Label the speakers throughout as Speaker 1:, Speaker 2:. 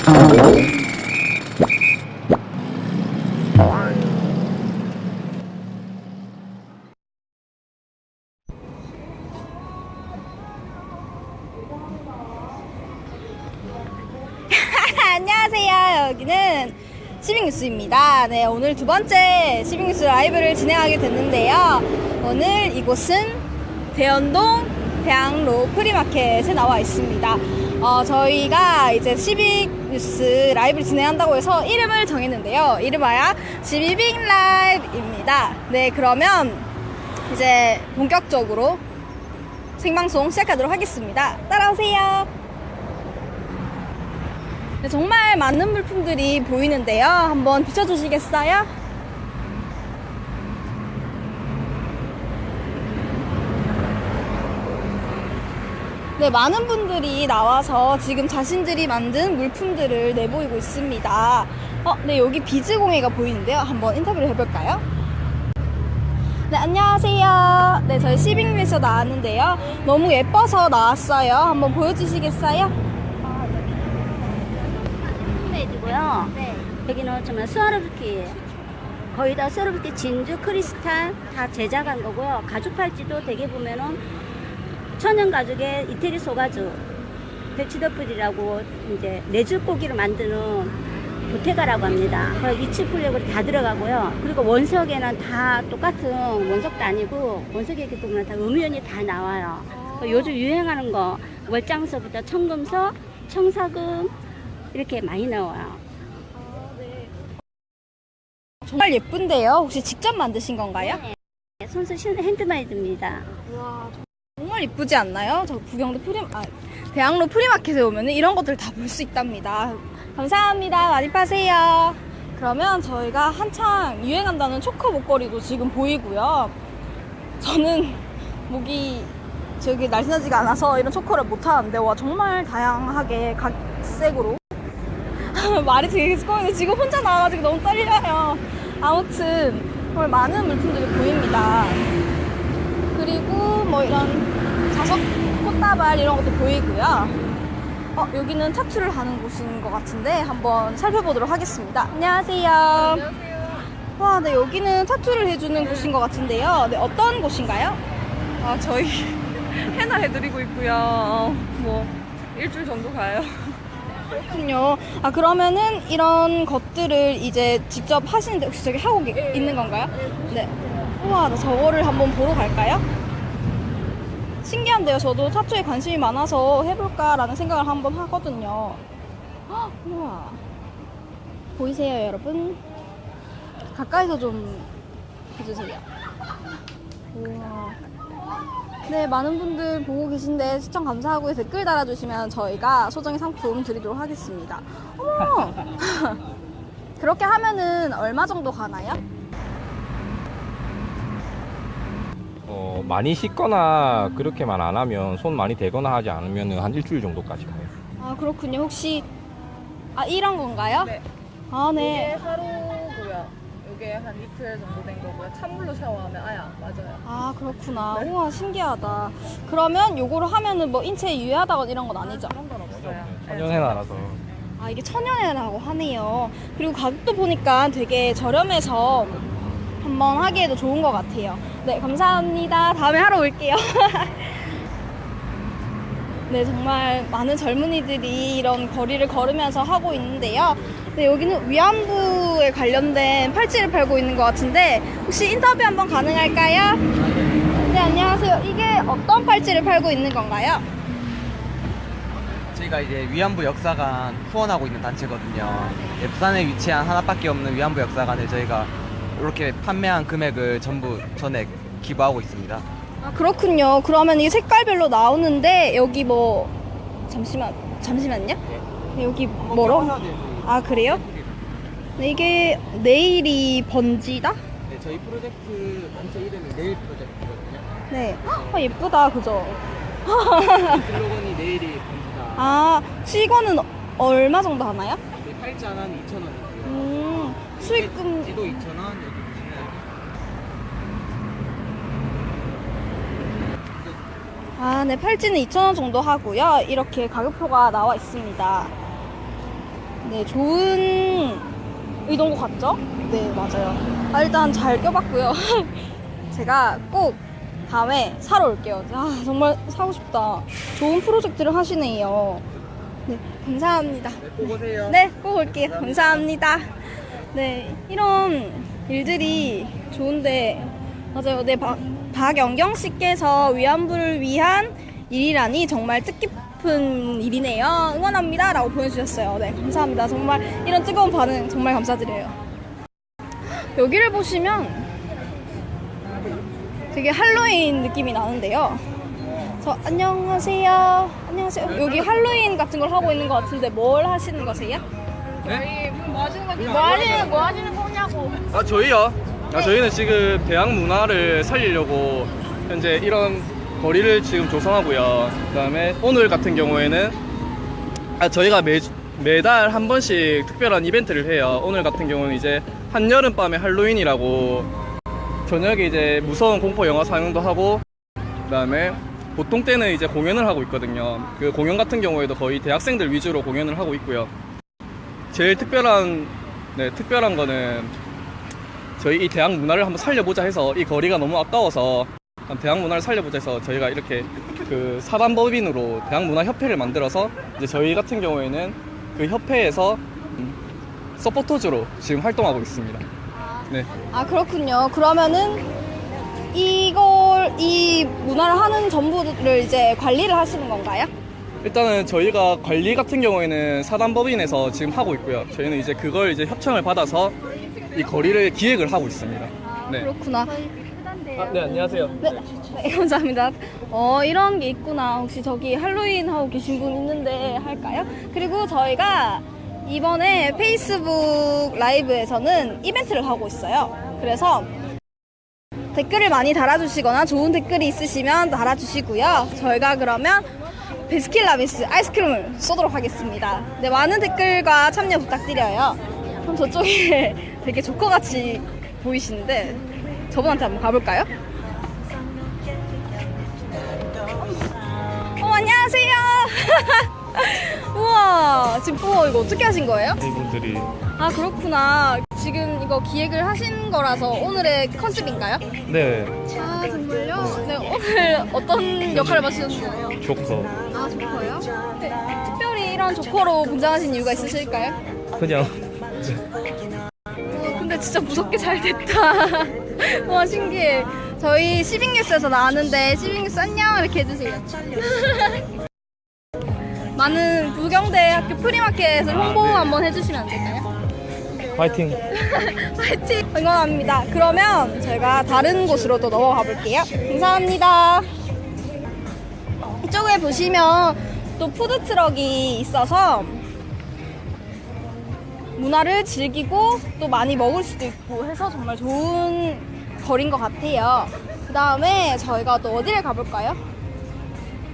Speaker 1: 안녕하세요. 여기는 시빙뉴스입니다. 네, 오늘 두 번째 시빙뉴스 라이브를 진행하게 됐는데요. 오늘 이곳은 대연동 대학로 프리마켓에 나와 있습니다. 어, 저희가 이제 시빙 뉴스 라이브를 진행한다고 해서 이름을 정했는데요. 이름하여 시비빙 라이브입니다. 네, 그러면 이제 본격적으로 생방송 시작하도록 하겠습니다. 따라오세요. 네, 정말 많은 물품들이 보이는데요. 한번 비춰주시겠어요? 네, 많은 분들이 나와서 지금 자신들이 만든 물품들을 내보이고 있습니다. 어, 네, 여기 비즈공예가 보이는데요. 한번 인터뷰를 해볼까요? 네, 안녕하세요. 네, 저희 시빙에서 나왔는데요. 너무 예뻐서 나왔어요. 한번 보여주시겠어요?
Speaker 2: 홈메이드고요. 여기는 정말 스와로브키 거의 다 스와로브키 진주 크리스탈 다 제작한 거고요. 가죽 팔찌도 되게 보면은 천연 가죽의 이태리 소가죽 배치더풀이라고 이제 내줄고기를 만드는 보테가라고 합니다. 위치 풀력을 다 들어가고요. 그리고 원석에는 다 똑같은 원석도 아니고 원석이기 때문에 다 음유연이 다 나와요. 요즘 유행하는 거 월장서부터 청금서, 청사금 이렇게 많이 나와요.
Speaker 1: 정말 예쁜데요. 혹시 직접 만드신 건가요?
Speaker 2: 네, 손수 신- 핸드메이드입니다.
Speaker 1: 정말 이쁘지 않나요? 저 구경도 프리 아, 대학로 프리마켓에 오면 이런 것들 다 볼 수 있답니다. 감사합니다. 많이 파세요. 그러면 저희가 한창 유행한다는 초코 목걸이도 지금 보이고요. 저는 목이 저기 날씬하지가 않아서 이런 초코를 못 하는데 와 정말 다양하게 각색으로 말이 되게 스코인데 지금 혼자 나와가지고 너무 떨려요. 아무튼 정말 많은 물품들이 보입니다. 그리고 뭐 이런 자석 꽃다발 이런 것도 보이고요. 어, 여기는 타투를 하는 곳인 것 같은데 한번 살펴보도록 하겠습니다. 안녕하세요. 안녕하세요. 와, 네, 여기는 타투를 해주는 곳인 것 같은데요. 네, 어떤 곳인가요?
Speaker 3: 아, 저희 해나 해드리고 있고요. 어, 뭐, 일주일 정도 가요.
Speaker 1: 그렇군요. 아, 그러면은 이런 것들을 이제 직접 하시는데 혹시 저기 하고 계- 있는 건가요? 네. 우와, 나 저거를 한번 보러 갈까요? 신기한데요. 저도 타투에 관심이 많아서 해볼까라는 생각을 한번 하거든요. 헉, 우와. 보이세요, 여러분? 가까이서 좀 해주세요. 우와. 네, 많은 분들 보고 계신데 시청 감사하고 댓글 달아주시면 저희가 소정의 상품 드리도록 하겠습니다. 어머! 그렇게 하면은 얼마 정도 가나요?
Speaker 4: 어, 많이 씻거나 그렇게만 안 하면 손 많이 대거나 하지 않으면 한 일주일 정도까지 가요.
Speaker 1: 아, 그렇군요. 혹시, 아, 이런 건가요?
Speaker 3: 네.
Speaker 1: 아,
Speaker 3: 이게
Speaker 1: 네.
Speaker 3: 하루고요. 이게 한 이틀 정도 된 거고요. 찬물로 샤워하면 아예 안 맞아요.
Speaker 1: 아, 그렇구나. 우와, 신기하다. 그러면 요거를 하면은 뭐 인체에 유해하다거나 이런 건 아니죠?
Speaker 3: 그런 건 없어요.
Speaker 4: 천연해 나라서
Speaker 1: 아, 이게 천연에라고 하네요. 그리고 가격도 보니까 되게 저렴해서 한번 하기에도 좋은 것 같아요. 네, 감사합니다. 다음에 하러 올게요. 네, 정말 많은 젊은이들이 이런 거리를 걸으면서 하고 있는데요. 네, 여기는 위안부에 관련된 팔찌를 팔고 있는 것 같은데 혹시 인터뷰 한번 가능할까요? 네, 안녕하세요. 이게 어떤 팔찌를 팔고 있는 건가요?
Speaker 5: 저희가 이제 위안부 역사관 후원하고 있는 단체거든요. 예, 부산에 위치한 하나밖에 없는 위안부 역사관을 저희가 이렇게 판매한 금액을 전부 전액 기부하고 있습니다.
Speaker 1: 아, 그렇군요. 그러면 이게 색깔별로 나오는데 여기 뭐 잠시만 잠시만요. 네, 여기 뭐로? 아 그래요? 네, 이게 네일이 번지다?
Speaker 5: 네, 저희 프로젝트 단체 이름이 네일 프로젝트거든요.
Speaker 1: 네. 아 예쁘다, 그죠?
Speaker 5: 슬로건이 네일이 번지다.
Speaker 1: 아 수익원은 얼마 정도 하나요?
Speaker 5: 네, 팔찌 하나는 2,000원이고요.
Speaker 1: 음 수익금
Speaker 5: 지도 2,000원, 여기 보시면
Speaker 1: 아, 네, 팔찌는 2,000원 정도 하고요. 이렇게 가격표가 나와 있습니다. 네, 좋은 의도인 것 같죠? 네, 맞아요. 아, 일단 잘 껴봤고요. 제가 꼭 다음에 사러 올게요. 아, 정말 사고 싶다. 좋은 프로젝트를 하시네요. 네, 감사합니다.
Speaker 5: 꼭 오세요.
Speaker 1: 네, 꼭 올게요. 감사합니다. 네, 이런 일들이 좋은데, 맞아요. 네, 박, 박영경 씨께서 위안부를 위한 일이라니 정말 뜻깊은 일이네요. 응원합니다. 라고 보내주셨어요. 네, 감사합니다. 정말 이런 뜨거운 반응 정말 감사드려요. 여기를 보시면 되게 할로윈 느낌이 나는데요. 저 안녕하세요. 안녕하세요. 여기 할로윈 같은 걸 하고 있는 것 같은데 뭘 하시는 거세요?
Speaker 3: 뭐 하시는 거지?
Speaker 1: 뭐 하시는 뭐 하시는 거냐고.
Speaker 6: 아 저희요? 아 저희는 지금 대학 문화를 살리려고 현재 이런 거리를 지금 조성하고요. 그다음에 오늘 같은 경우에는 아 저희가 매 매달 한 번씩 특별한 이벤트를 해요. 오늘 같은 경우는 이제 한여름 밤의 할로윈이라고 저녁에 이제 무서운 공포 영화 상영도 하고 그다음에 보통 때는 이제 공연을 하고 있거든요. 그 공연 같은 경우에도 거의 대학생들 위주로 공연을 하고 있고요. 제일 특별한 네 특별한 거는 저희 이 대학 문화를 한번 살려보자 해서 이 거리가 너무 아까워서 대학 문화를 살려보자 해서 저희가 이렇게 그 사단법인으로 대학 문화 협회를 만들어서 이제 저희 같은 경우에는 그 협회에서 음, 서포터즈로 지금 활동하고 있습니다. 네.
Speaker 1: 아 그렇군요. 그러면은 이걸 이 문화를 하는 전부를 이제 관리를 하시는 건가요?
Speaker 6: 일단은 저희가 관리 같은 경우에는 사단법인에서 지금 하고 있고요. 저희는 이제 그걸 이제 협찬을 받아서 이 거리를 기획을 하고 있습니다. 네.
Speaker 1: 그렇구나.
Speaker 6: 아, 네, 안녕하세요.
Speaker 1: 네, 네, 감사합니다. 어, 이런 게 있구나. 혹시 저기 할로윈 하고 계신 분 있는데 할까요? 그리고 저희가 이번에 페이스북 라이브에서는 이벤트를 하고 있어요. 그래서 댓글을 많이 달아주시거나 좋은 댓글이 있으시면 달아주시고요. 저희가 그러면 베스킨라빈스 아이스크림을 쏘도록 하겠습니다. 네, 많은 댓글과 참여 부탁드려요. 그럼 저쪽에 되게 조커같이 보이시는데 저분한테 한번 가볼까요? 어, 안녕하세요. 우와, 지금 우와, 이거 어떻게 하신 거예요?
Speaker 7: 이분들이
Speaker 1: 아, 그렇구나. 지금 이거 기획을 하신 거라서 오늘의 컨셉인가요?
Speaker 7: 네
Speaker 1: 아, 정말요? 네, 오늘 어떤 역할을 맡으셨나요?
Speaker 7: 조커
Speaker 1: 아, 조커요? 네, 특별히 이런 조커로 분장하신 이유가 있으실까요?
Speaker 7: 그냥
Speaker 1: 어, 근데 진짜 무섭게 잘 됐다. 와, 신기해. 저희 시빅뉴스에서 나왔는데, 시빅뉴스 안녕! 이렇게 해주세요. 많은 부경대 학교 프리마켓을 홍보 한번 해주시면 안 될까요?
Speaker 7: 파이팅
Speaker 1: 파이팅! 응원합니다. 그러면 저희가 다른 곳으로 또 넘어가 볼게요. 감사합니다. 이쪽에 보시면 또 푸드트럭이 있어서 문화를 즐기고 또 많이 먹을 수도 있고 해서 정말 좋은 거리인 것 같아요. 그 다음에 저희가 또 어디를 가볼까요?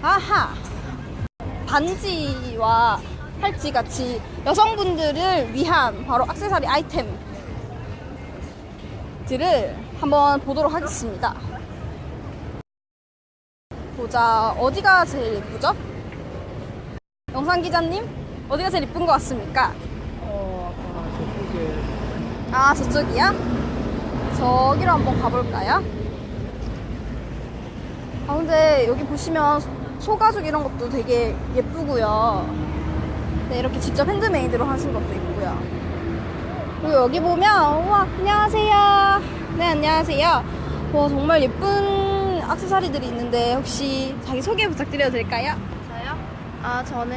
Speaker 1: 아하! 반지와 팔찌 같이 여성분들을 위한 바로 액세서리 아이템들을 한번 보도록 하겠습니다. 보자, 어디가 제일 예쁘죠? 영상 기자님, 어디가 제일 예쁜 것 같습니까? 아, 저쪽이야? 저기로 한번 가볼까요? 아, 근데 여기 보시면 소- 소가죽 이런 것도 되게 예쁘고요. 네, 이렇게 직접 핸드메이드로 하신 것도 있고요. 그리고 여기 보면, 우와, 안녕하세요. 네, 안녕하세요. 와, 정말 예쁜 액세서리들이 있는데, 혹시 자기 소개 부탁드려도 될까요?
Speaker 8: 저요? 아, 저는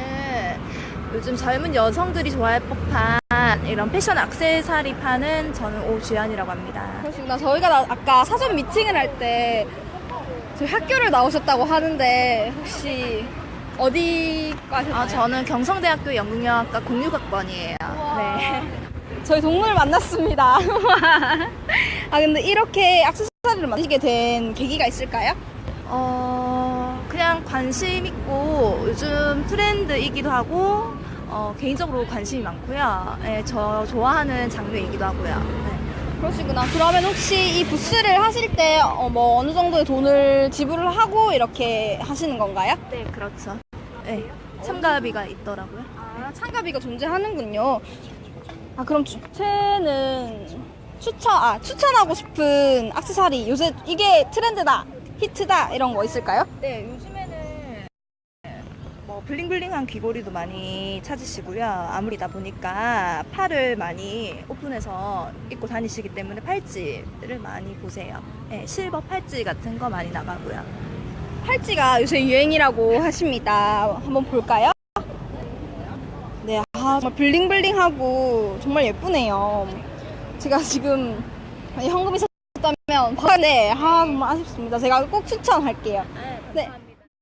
Speaker 8: 요즘 젊은 여성들이 좋아할 법한 이런 패션 액세서리 파는 저는 오주연이라고 합니다.
Speaker 1: 그러시구나. 저희가 나- 아까 사전 미팅을 할 때, 저희 학교를 나오셨다고 하는데, 혹시 어디 가셨나요?
Speaker 8: 아, 저는 경성대학교 연극영화과 06학번이에요. 네.
Speaker 1: 저희 동물 만났습니다. 아, 근데 이렇게 액세서리를 만드시게 된 계기가 있을까요?
Speaker 8: 어, 그냥 관심 있고 요즘 트렌드이기도 하고 어, 개인적으로 관심이 많고요. 네, 저 좋아하는 장르이기도 하고요. 네.
Speaker 1: 그러시구나. 그러면 혹시 이 부스를 하실 때, 어, 뭐, 어느 정도의 돈을 지불을 하고 이렇게 하시는 건가요?
Speaker 8: 네, 그렇죠. 네, 참가비가 있더라고요.
Speaker 1: 아, 참가비가 존재하는군요. 아 그럼 주체는 추천 아 추천하고 싶은 액세서리 요새 이게 트렌드다 히트다 이런 거 있을까요?
Speaker 8: 네, 뭐 블링블링한 귀걸이도 많이 찾으시고요. 아무리다 보니까 팔을 많이 오픈해서 입고 다니시기 때문에 팔찌를 많이 보세요. 네, 실버 팔찌 같은 거 많이 나가고요.
Speaker 1: 팔찌가 요새 유행이라고 하십니다. 한번 볼까요? 네, 아, 정말 블링블링하고 정말 예쁘네요. 제가 지금 현금이 있었다면 네, 아, 정말 아쉽습니다. 제가 꼭 추천할게요. 네.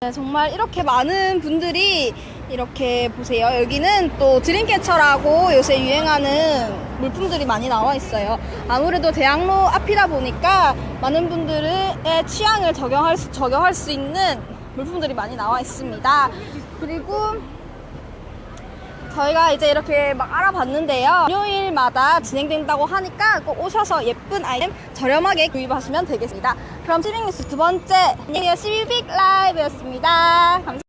Speaker 1: 네, 정말 이렇게 많은 분들이 이렇게 보세요. 여기는 또 드림캐쳐라고 요새 유행하는 물품들이 많이 나와 있어요. 아무래도 대학로 앞이다 보니까 많은 분들의 취향을 적용할 수, 적용할 수 있는 물품들이 많이 나와 있습니다. 그리고 저희가 이제 이렇게 막 알아봤는데요. 일요일마다 진행된다고 하니까 꼭 오셔서 예쁜 아이템 저렴하게 구입하시면 되겠습니다. 그럼 시빅뉴스 두 번째, 안녕히 계세요. 시빅 라이브였습니다. 감사합니다.